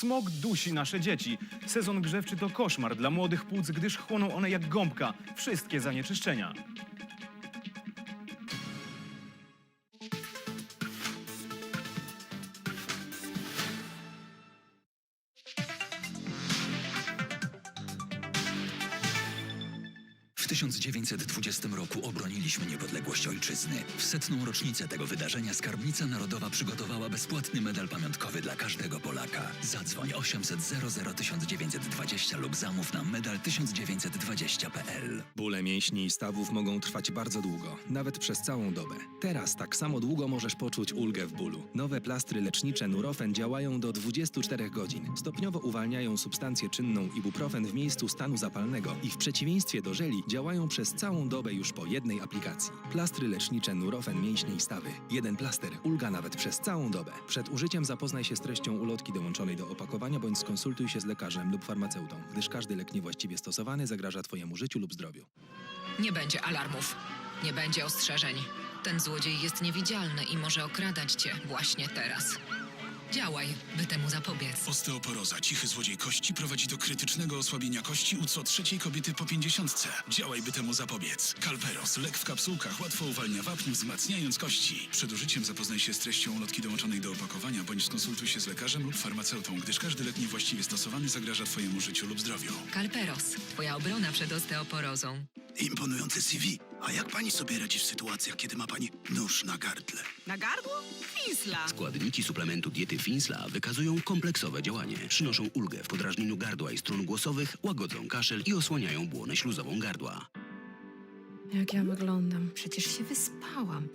Smog dusi nasze dzieci. Sezon grzewczy to koszmar dla młodych płuc, gdyż chłoną one jak gąbka wszystkie zanieczyszczenia. 1920 roku obroniliśmy niepodległość ojczyzny. W setną rocznicę tego wydarzenia Skarbnica Narodowa przygotowała bezpłatny medal pamiątkowy dla każdego Polaka. Zadzwoń 800 00 1920 lub zamów na medal1920.pl. Bóle mięśni i stawów mogą trwać bardzo długo, nawet przez całą dobę. Teraz tak samo długo możesz poczuć ulgę w bólu. Nowe plastry lecznicze Nurofen działają do 24 godzin. Stopniowo uwalniają substancję czynną ibuprofen w miejscu stanu zapalnego i w przeciwieństwie do żeli działają przez całą dobę już po jednej aplikacji. Plastry lecznicze Nurofen mięśnie i stawy. Jeden plaster, ulga nawet przez całą dobę. Przed użyciem zapoznaj się z treścią ulotki dołączonej do opakowania bądź skonsultuj się z lekarzem lub farmaceutą, gdyż każdy lek niewłaściwie stosowany zagraża Twojemu życiu lub zdrowiu. Nie będzie alarmów. Nie będzie ostrzeżeń. Ten złodziej jest niewidzialny i może okradać cię właśnie teraz. Działaj, by temu zapobiec. Osteoporoza, cichy złodziej kości prowadzi do krytycznego osłabienia kości u co trzeciej kobiety po pięćdziesiątce. Działaj, by temu zapobiec. Calperos, lek w kapsułkach, łatwo uwalnia wapń, wzmacniając kości. Przed użyciem zapoznaj się z treścią ulotki dołączonej do opakowania, bądź skonsultuj się z lekarzem lub farmaceutą, gdyż każdy lek niewłaściwie stosowany zagraża Twojemu życiu lub zdrowiu. Kalperos, twoja obrona przed osteoporozą. Imponujące CV. A jak pani sobie radzi w sytuacjach, kiedy ma pani nóż na gardle? Na gardło? Finsla. Składniki suplementu diety Finsla wykazują kompleksowe działanie. Przynoszą ulgę w podrażnieniu gardła i strun głosowych, łagodzą kaszel i osłaniają błonę śluzową gardła. Jak ja wyglądam? Przecież się wyspałam.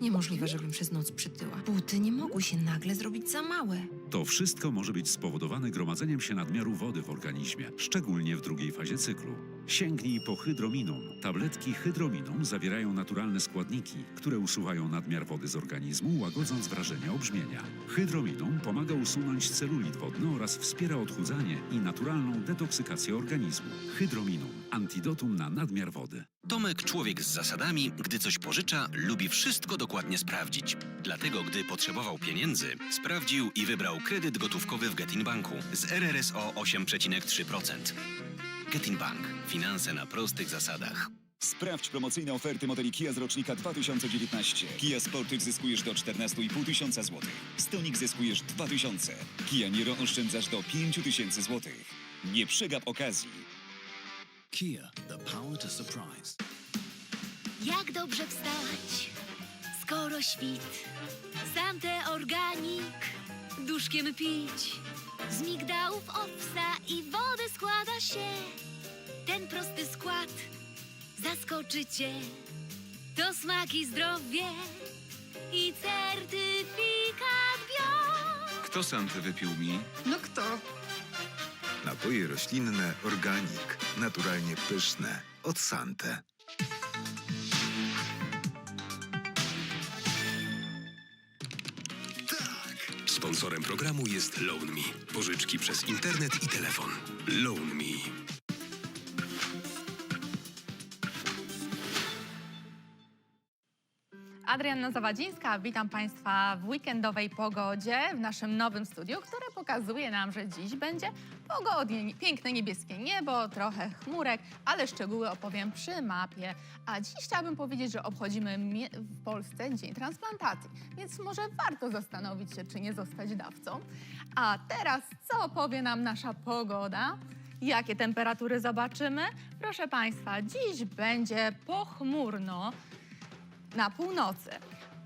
Niemożliwe, żebym przez noc przytyła. Buty nie mogły się nagle zrobić za małe. To wszystko może być spowodowane gromadzeniem się nadmiaru wody w organizmie, szczególnie w drugiej fazie cyklu. Sięgnij po hydrominum. Tabletki hydrominum zawierają naturalne składniki, które usuwają nadmiar wody z organizmu, łagodząc wrażenie obrzmienia. Hydrominum pomaga usunąć celulit wodny oraz wspiera odchudzanie i naturalną detoksykację organizmu. Hydrominum. Antidotum na nadmiar wody. Tomek, człowiek z zasadami, gdy coś pożycza, lubi wszystko dokładnie sprawdzić. Dlatego, gdy potrzebował pieniędzy, sprawdził i wybrał kredyt gotówkowy w Getin Banku z RRSO 8,3%. Getin Bank. Finanse na prostych zasadach. Sprawdź promocyjne oferty modeli Kia z rocznika 2019. Kia Sportage zyskujesz do 14,5 tysiąca złotych. Stonic zyskujesz 2 tysiące. Kia Niro oszczędzasz do 5 tysięcy złotych. Nie przegap okazji. Kia, the power to surprise. Jak dobrze wstać, skoro świt, Sante organik, duszkiem pić. Z migdałów owsa i wody składa się. Ten prosty skład zaskoczy cię. To smak i zdrowie i certyfikat bio. Kto Santę wypił mi? No kto? Napoje roślinne Organic. Naturalnie pyszne. Od Sante. Sponsorem programu jest LoanMe. Pożyczki przez internet i telefon. LoanMe. Adrianna Zawadzińska, witam Państwa w weekendowej pogodzie w naszym nowym studiu, które pokazuje nam, że dziś będzie pogodnie, piękne niebieskie niebo, trochę chmurek, ale szczegóły opowiem przy mapie. A dziś chciałabym powiedzieć, że obchodzimy w Polsce Dzień Transplantacji, więc może warto zastanowić się, czy nie zostać dawcą. A teraz co powie nam nasza pogoda? Jakie temperatury zobaczymy? Proszę Państwa, dziś będzie pochmurno, na północy,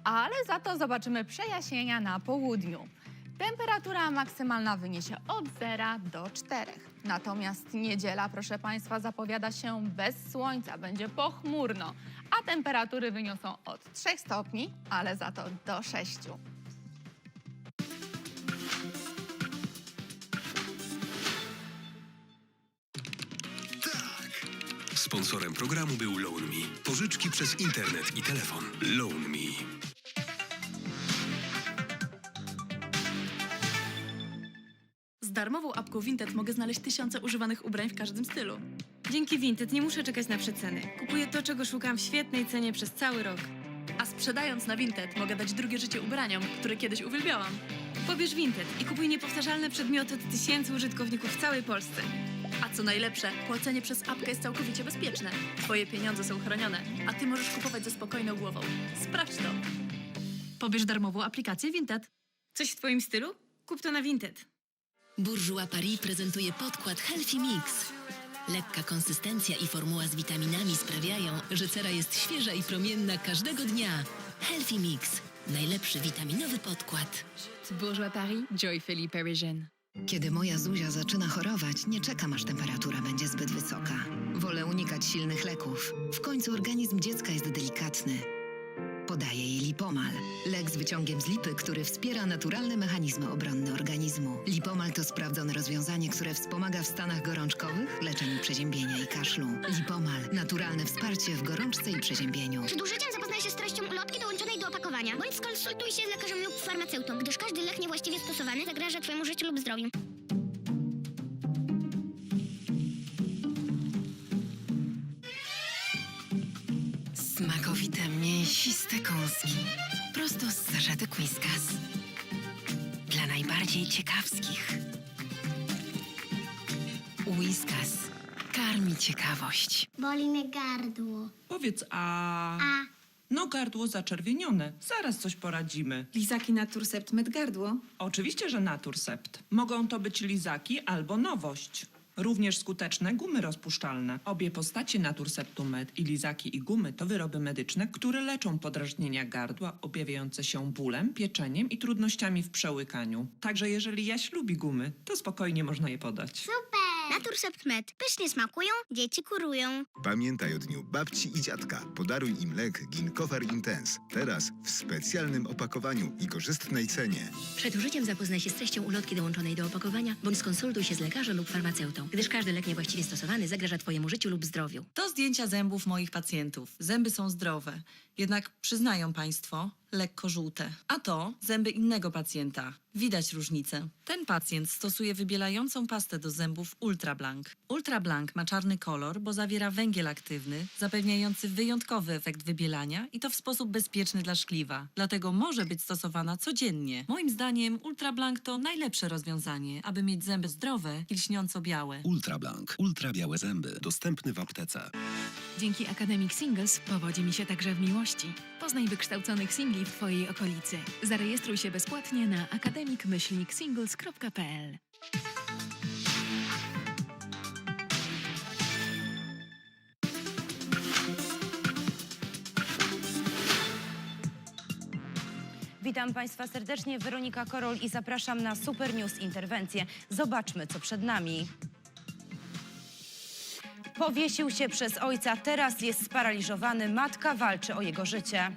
ale za to zobaczymy przejaśnienia na południu. Temperatura maksymalna wyniesie od 0 do 4. Natomiast niedziela, proszę Państwa, zapowiada się bez słońca, będzie pochmurno, a temperatury wyniosą od 3 stopni, ale za to do 6. Sponsorem programu był LoanMe. Pożyczki przez internet i telefon. LoanMe. Z darmową apką Vinted mogę znaleźć tysiące używanych ubrań w każdym stylu. Dzięki Vinted nie muszę czekać na przeceny. Kupuję to, czego szukam w świetnej cenie przez cały rok. A sprzedając na Vinted mogę dać drugie życie ubraniom, które kiedyś uwielbiałam. Pobierz Vinted i kupuj niepowtarzalne przedmioty od tysięcy użytkowników w całej Polsce. A co najlepsze, płacenie przez apkę jest całkowicie bezpieczne. Twoje pieniądze są chronione, a ty możesz kupować ze spokojną głową. Sprawdź to. Pobierz darmową aplikację Vinted. Coś w twoim stylu? Kup to na Vinted. Bourjois Paris prezentuje podkład Healthy Mix. Lekka konsystencja i formuła z witaminami sprawiają, że cera jest świeża i promienna każdego dnia. Healthy Mix. Najlepszy witaminowy podkład. Bourgeois Paris, Joy Feli Parisienne. Kiedy moja Zuzia zaczyna chorować, nie czekam aż temperatura będzie zbyt wysoka. Wolę unikać silnych leków. W końcu organizm dziecka jest delikatny. Podaję jej Lipomal. Lek z wyciągiem z lipy, który wspiera naturalne mechanizmy obronne organizmu. Lipomal to sprawdzone rozwiązanie, które wspomaga w stanach gorączkowych, leczeniu przeziębienia i kaszlu. Lipomal. Naturalne wsparcie w gorączce i przeziębieniu. Przed użyciem zapoznaj się z treścią bądź skonsultuj się z lekarzem lub farmaceutą, gdyż każdy lek niewłaściwie stosowany zagraża Twojemu życiu lub zdrowiu. Smakowite, mięsiste kąski. Prosto z saszetu Quiscas. Dla najbardziej ciekawskich. Whiskas. Karmi ciekawość. Boli mnie gardło. Powiedz a... A. No gardło zaczerwienione. Zaraz coś poradzimy. Lizaki Naturcept Med Gardło. Oczywiście, że Naturcept. Mogą to być lizaki albo nowość. Również skuteczne gumy rozpuszczalne. Obie postacie Naturceptu Med i lizaki i gumy to wyroby medyczne, które leczą podrażnienia gardła objawiające się bólem, pieczeniem i trudnościami w przełykaniu. Także jeżeli jaś lubi gumy, to spokojnie można je podać. Super! Naturcept Med. Pysznie smakują, dzieci kurują. Pamiętaj o dniu babci i dziadka. Podaruj im lek Ginkofar Intense. Teraz w specjalnym opakowaniu i korzystnej cenie. Przed użyciem zapoznaj się z treścią ulotki dołączonej do opakowania, bądź skonsultuj się z lekarzem lub farmaceutą, gdyż każdy lek niewłaściwie stosowany zagraża Twojemu życiu lub zdrowiu. To zdjęcia zębów moich pacjentów. Zęby są zdrowe. Jednak przyznają Państwo, lekko żółte. A to zęby innego pacjenta. Widać różnicę. Ten pacjent stosuje wybielającą pastę do zębów Ultra Blank. Ultra Blank ma czarny kolor, bo zawiera węgiel aktywny, zapewniający wyjątkowy efekt wybielania i to w sposób bezpieczny dla szkliwa. Dlatego może być stosowana codziennie. Moim zdaniem Ultra Blank to najlepsze rozwiązanie, aby mieć zęby zdrowe i lśniąco białe. Ultra Blank. Ultra białe zęby. Dostępny w aptece. Dzięki Academic Singles powodzi mi się także w miłości. Poznaj wykształconych singli w Twojej okolicy. Zarejestruj się bezpłatnie na academic-singles.pl Witam Państwa serdecznie, Weronika Korol i zapraszam na Super News Interwencję. Zobaczmy, co przed nami. Powiesił się przez ojca, teraz jest sparaliżowany. Matka walczy o jego życie.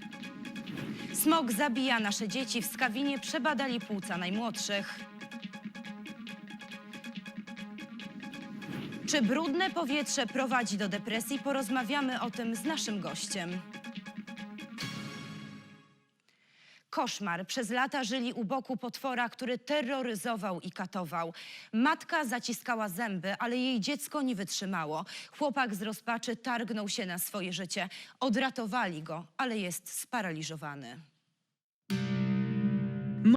Smog zabija nasze dzieci. W Skawinie przebadali płuca najmłodszych. Czy brudne powietrze prowadzi do depresji? Porozmawiamy o tym z naszym gościem. Koszmar. Przez lata żyli u boku potwora, który terroryzował i katował. Matka zaciskała zęby, ale jej dziecko nie wytrzymało. Chłopak z rozpaczy targnął się na swoje życie. Odratowali go, ale jest sparaliżowany.